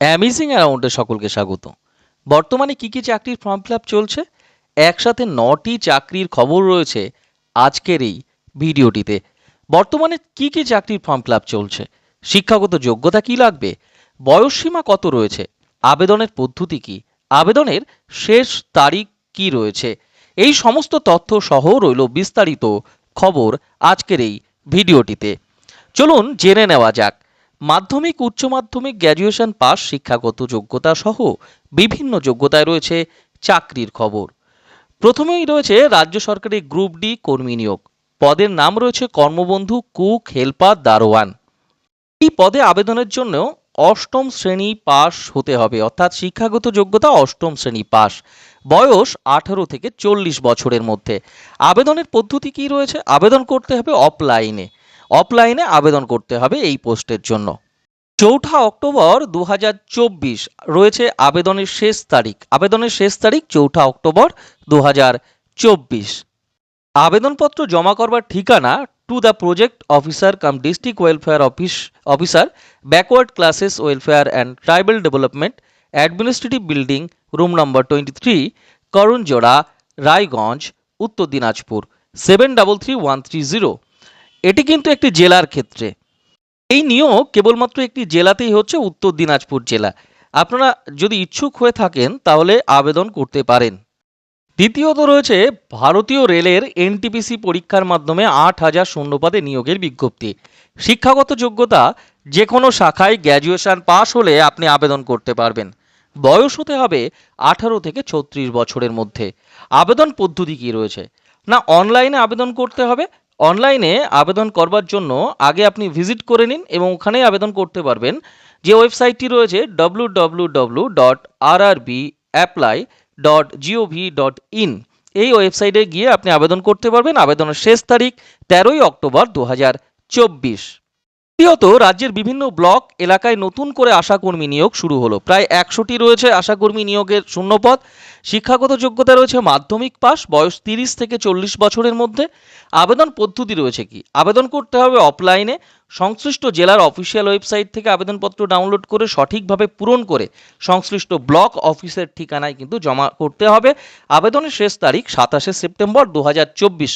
Amazing অ্যারাউন্ডে সকলকে স্বাগত বর্তমানে কি কি চাকরির ফর্ম ফিল চলছে? একসাথে নটি চাকরির খবর রয়েছে আজকের এই ভিডিওটিতে। বর্তমানে কি কি চাকরির ফর্ম ফিল চলছে? শিক্ষাগত যোগ্যতা কি লাগবে? বয়সসীমা কত রয়েছে? আবেদনের পদ্ধতি কি? আবেদনের শেষ তারিখ কি রয়েছে? এই সমস্ত তথ্য সহ রইল বিস্তারিত খবর আজকের এই ভিডিওটিতে। চলুন জেনে নেওয়া যাক। মাধ্যমিক, উচ্চ মাধ্যমিক গ্র্যাজুয়েশন পাস শিক্ষাগত যোগ্যতা সহ বিভিন্ন যোগ্যতায় রয়েছে চাকরির খবর। প্রথমেই রয়েছে রাজ্য সরকারের গ্রুপ ডি কর্মী নিয়োগ। পদের নাম রয়েছে কর্মবন্ধু, কুক, হেল্পার, দারোয়ান। এই পদে আবেদনের জন্য অষ্টম শ্রেণি পাস হতে হবে, অর্থাৎ শিক্ষাগত যোগ্যতা অষ্টম শ্রেণি পাস বয়স আঠারো থেকে চল্লিশ বছরের মধ্যে। আবেদনের পদ্ধতি কি রয়েছে? আবেদন করতে হবে অফলাইনে। অফলাইনে আবেদন করতে হবে এই পোস্টের জন্য। চৌঠা অক্টোবর দু হাজার চব্বিশ রয়েছে আবেদনের শেষ তারিখ। আবেদনের শেষ তারিখ চৌঠা অক্টোবর দু হাজার চব্বিশ। আবেদনপত্র জমা করবার ঠিকানা to the project officer cum district welfare office officer backward classes welfare and tribal development administrative building room number twenty three Karanjora Raiganj Uttar Dinajpur seven double three one three zero এটি কিন্তু একটি জেলার ক্ষেত্রে। এই নিয়োগ কেবলমাত্র একটি জেলাতেই হচ্ছে, উত্তর দিনাজপুর জেলা। আপনারা যদি ইচ্ছুক হয়ে থাকেন, তাহলে আবেদন করতে পারেন। দ্বিতীয়ত রয়েছে, ভারতীয় রেলের এনটিপিসি পরীক্ষার মাধ্যমে আট হাজার শূন্যপদে নিয়োগের বিজ্ঞপ্তি। শিক্ষাগত যোগ্যতা যে কোনো শাখায় গ্র্যাজুয়েশন পাশ হলে আপনি আবেদন করতে পারবেন। বয়স হতে হবে আঠারো থেকে ছত্রিশ বছরের মধ্যে। আবেদন পদ্ধতি কী রয়েছে? না, অনলাইনে আবেদন করতে হবে অনলাইনে আবেদন করবার জন্য আগে আপনি ভিজিট করে নিন এবং ওখানেই আবেদন করতে পারবেন। যে ওয়েবসাইটটি রয়েছে W W W dot R R B apply dot GOV dot in এই ওয়েবসাইটে গিয়ে আপনি আবেদন করতে পারবেন। আবেদনের শেষ তারিখ তেরোই অক্টোবর দু হাজার চব্বিশ। দ্বিতীয়ত, রাজ্যের বিভিন্ন ব্লক এলাকায় নতুন করে আশাকর্মী নিয়োগ শুরু হলো। প্রায় একশোটি রয়েছে আশাকর্মী নিয়োগের শূন্যপদ। শিক্ষাগত যোগ্যতা রয়েছে মাধ্যমিক পাস বয়স তিরিশ থেকে চল্লিশ বছরের মধ্যে। আবেদন পদ্ধতি রয়েছে কি? আবেদন করতে হবে অফলাইনে সংশ্লিষ্ট জেলার অফিসিয়াল ওয়েবসাইট থেকে আবেদনপত্র ডাউনলোড করে সঠিকভাবে পূরণ করে সংশ্লিষ্ট ব্লক অফিসের ঠিকানায় কিন্তু জমা করতে হবে। আবেদনের শেষ তারিখ সাতাশে সেপ্টেম্বর দু হাজার চব্বিশ।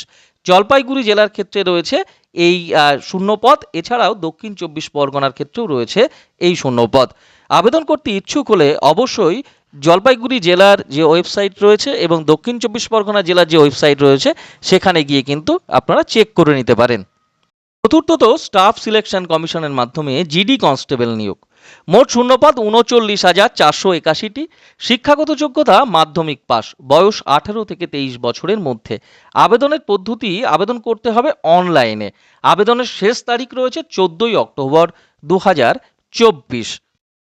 জলপাইগুড়ি জেলার ক্ষেত্রে রয়েছে এই আহ, শূন্যপদ এছাড়াও দক্ষিণ চব্বিশ পরগনার ক্ষেত্রেও রয়েছে এই শূন্যপদ আবেদন করতে ইচ্ছুক হলে অবশ্যই জলপাইগুড়ি জেলার যে ওয়েবসাইট রয়েছে এবং দক্ষিণ চব্বিশ পরগনা জেলার যে ওয়েবসাইট রয়েছে সেখানে গিয়ে কিন্তু আপনারা চেক করে নিতে পারেন। চতুর্থত স্টাফ সিলেকশন কমিশনের মাধ্যমে জিডি কনস্টেবল নিয়োগ। মোট শূন্যপদ উনচল্লিশ হাজার চারশো একাশিটি। শিক্ষাগত যোগ্যতা মাধ্যমিক পাস বয়স আঠারো থেকে তেইশ বছরের মধ্যে। আবেদনের পদ্ধতি আবেদন করতে হবে অনলাইনে। আবেদনের শেষ তারিখ রয়েছে চোদ্দই অক্টোবর দু হাজার চব্বিশ।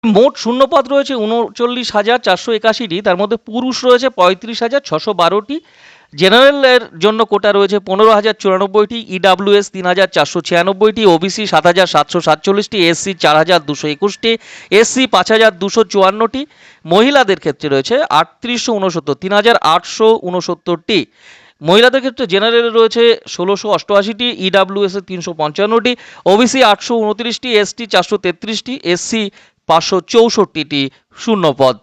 মোট শূন্যপদ রয়েছে উনচল্লিশ হাজার চারশো একাশিটি। তার মধ্যে পুরুষ রয়েছে পঁয়ত্রিশ হাজার ছশো বারোটি। জেনারেলের জন্য কোটা রয়েছে পনেরো হাজার চুরানব্বইটি ইডাব্লিউএস তিন হাজার চারশো ছিয়ানব্বইটি ওবিসি সাত হাজার সাতশো সাতচল্লিশটি এসসি চার হাজার দুশো একুশটি এসসি পাঁচ হাজার দুশো চুয়ান্নটি, মহিলাদের ক্ষেত্রে রয়েছে আটত্রিশশো উনসত্তর তিন হাজার আটশো উনসত্তরটি মহিলাদের ক্ষেত্রে জেনারেল রয়েছে ষোলোশো অষ্টআশিটি ইডাব্লিউএস এর তিনশো পঞ্চান্নটি ওবিসি আটশো উনত্রিশটি এসটি চারশো তেত্রিশটি এসসি পাঁচশো চৌষট্টিটি শূন্যপদ।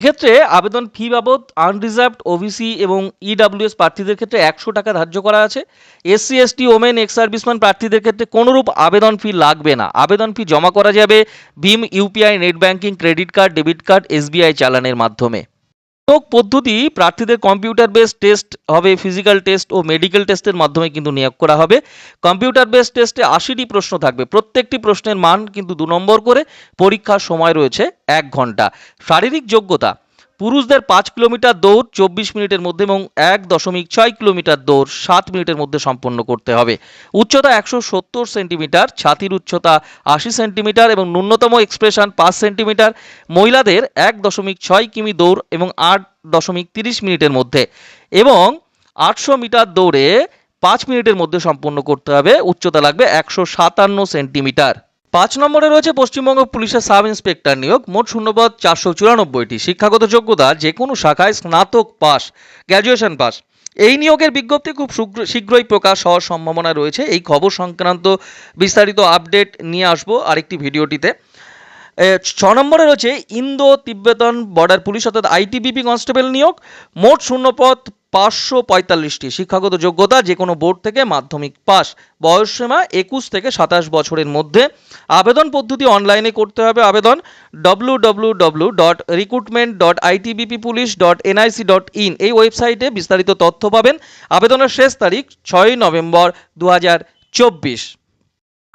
ক্ষেত্রে আবেদন ফি বাবদ আনরিজার্ভড ওবিসি এবং ইডাব্লিউএস প্রার্থীদের ক্ষেত্রে একশো টাকা ধার্য করা আছে। SC ST women ex serviceman প্রার্থীদের ক্ষেত্রে কোনোরূপ আবেদন ফি লাগবে না। আবেদন ফি জমা করা যাবে Bhim UPI net banking credit card, debit card SBI চালানের মাধ্যমে। নিয়োগ পদ্ধতি প্রার্থীদের কম্পিউটার বেস টেস্ট হবে ফিজিক্যাল টেস্ট ও মেডিকেল টেস্টের মাধ্যমে কিন্তু নিয়োগ করা হবে। কম্পিউটার বেস টেস্টে আশিটি প্রশ্ন থাকবে। প্রত্যেকটি প্রশ্নের মান কিন্তু দু নম্বর করে পরীক্ষার সময় রয়েছে এক ঘণ্টা। শারীরিক যোগ্যতা পুরুষদের পাঁচ কিলোমিটার দৌড় চব্বিশ মিনিটের মধ্যে এবং এক দশমিক ছয় কিলোমিটার দৌড় সাত মিনিটের মধ্যে সম্পন্ন করতে হবে। উচ্চতা একশো সত্তর সেন্টিমিটার, ছাতির উচ্চতা আশি সেন্টিমিটার এবং ন্যূনতম এক্সপ্রেশন পাঁচ সেন্টিমিটার। মহিলাদের এক দশমিক ছয় কিমি দৌড় এবং আট দশমিক তিরিশ মিনিটের মধ্যে। এবং আটশো মিটার দৌড়ে পাঁচ মিনিটের মধ্যে সম্পন্ন করতে হবে। উচ্চতা লাগবে একশো সাতান্ন সেন্টিমিটার। পাঁচ নম্বরে রয়েছে পশ্চিমবঙ্গ পুলিশের সাব ইন্সপেক্টর নিয়োগ, মোট শূন্যপদ চারশো চুরানব্বইটি। শিক্ষাগত যোগ্যতা যে কোনো শাখায় স্নাতক পাস, গ্র্যাজুয়েশন পাস। এই নিয়োগের বিজ্ঞপ্তি খুব শীঘ্রই প্রকাশ হওয়ার সম্ভাবনা রয়েছে। এই খবর সংক্রান্ত বিস্তারিত আপডেট নিয়ে আসব আরেকটি ভিডিওটিতে। ছ নম্বরে রয়েছে ইন্দো তিব্বেতন বর্ডার পুলিশ অর্থাৎ আইটিবিপি কনস্টেবল নিয়োগ, মোট শূন্যপদ পাঁচশো পঁয়তাল্লিশটি শিক্ষাগত যোগ্যতা যে কোনো বোর্ড থেকে মাধ্যমিক পাস। বয়সসীমা একুশ থেকে সাতাশ বছরের মধ্যে। আবেদন পদ্ধতি অনলাইনে করতে হবে। আবেদন W W W dot recruitment dot ITBP police dot NIC dot in এই ওয়েবসাইটে বিস্তারিত তথ্য পাবেন। আবেদনের শেষ তারিখ ছয়ই নভেম্বর দু চব্বিশ।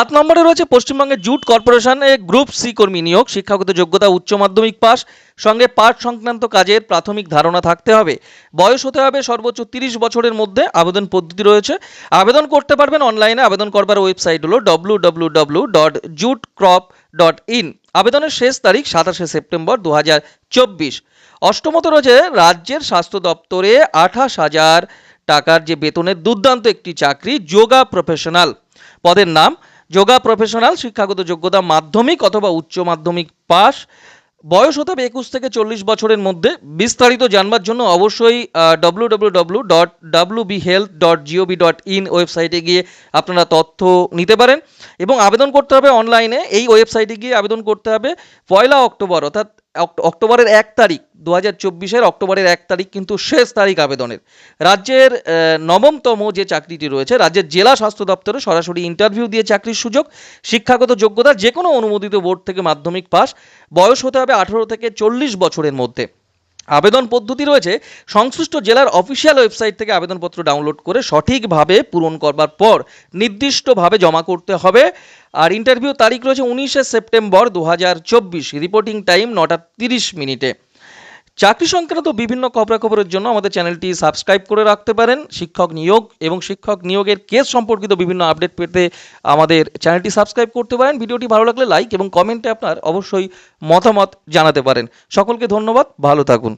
সাত নম্বরে রয়েছে পশ্চিমবঙ্গের জুট কর্পোরেশনে গ্রুপ সি কর্মী নিয়োগ, শিক্ষাগত যোগ্যতা, উচ্চ মাধ্যমিক পাস সঙ্গে পাঠ সংক্রান্ত কাজের প্রাথমিক ধারণা থাকতে হবে। বয়স হতে হবে সর্বোচ্চ তিরিশ বছরের মধ্যে, আবেদন পদ্ধতি রয়েছে। আবেদন করতে পারবেন অনলাইনে, আবেদন করবার ওয়েবসাইট হলো W W W dot jute crop dot in আবেদনের শেষ তারিখ সাতাশে সেপ্টেম্বর দু হাজার চব্বিশ। অষ্টমত রয়েছে রাজ্যের স্বাস্থ্য দপ্তরে আঠাশ হাজার টাকার যে বেতনের দুর্দান্ত একটি চাকরি, যোগা প্রফেশনাল। পদের নাম যোগা প্রফেশনাল, শিক্ষাগত যোগ্যতা মাধ্যমিক অথবা উচ্চ মাধ্যমিক পাস বয়স হতে হবে একুশ থেকে চল্লিশ বছরের মধ্যে। বিস্তারিত জানবার জন্য অবশ্যই W W dot B health dot GOB dot in ওয়েবসাইটে গিয়ে আপনারা তথ্য নিতে পারেন। এবং আবেদন করতে হবে অনলাইনে। এই ওয়েবসাইটে গিয়ে আবেদন করতে হবে পয়লা অক্টোবর, অর্থাৎ অক্টোবরের এক তারিখ দু হাজার চব্বিশের অক্টোবরের এক তারিখ কিন্তু শেষ তারিখ আবেদনের। রাজ্যের নবমতম যে চাকরিটি রয়েছে, রাজ্যের জেলা স্বাস্থ্য দপ্তরে সরাসরি ইন্টারভিউ দিয়ে চাকরির সুযোগ, শিক্ষাগত যোগ্যতা যে কোনো অনুমোদিত বোর্ড থেকে মাধ্যমিক পাস বয়স হতে হবে আঠেরো থেকে চল্লিশ বছরের মধ্যে। আবেদন পদ্ধতি রয়েছে। সংশ্লিষ্ট জেলার অফিসিয়াল ওয়েবসাইট থেকে আবেদনপত্র ডাউনলোড করে সঠিকভাবে পূরণ করবার পর নির্দিষ্টভাবে জমা করতে হবে। আর ইন্টারভিউ তারিখ রয়েছে উনিশে সেপ্টেম্বর দু রিপোর্টিং টাইম নটা তিরিশ মিনিটে। চাকরি সংক্রান্ত বিভিন্ন খবরাখবরের জন্য আমাদের চ্যানেলটি সাবস্ক্রাইব করে রাখতে পারেন। শিক্ষক নিয়োগ এবং শিক্ষক নিয়োগের কেস সম্পর্কিত বিভিন্ন আপডেট পেতে আমাদের চ্যানেলটি সাবস্ক্রাইব করতে পারেন। ভিডিওটি ভালো লাগলে লাইক এবং কমেন্টে আপনার অবশ্যই মতামত জানাতে পারেন। সকলকে ধন্যবাদ। ভালো থাকুন।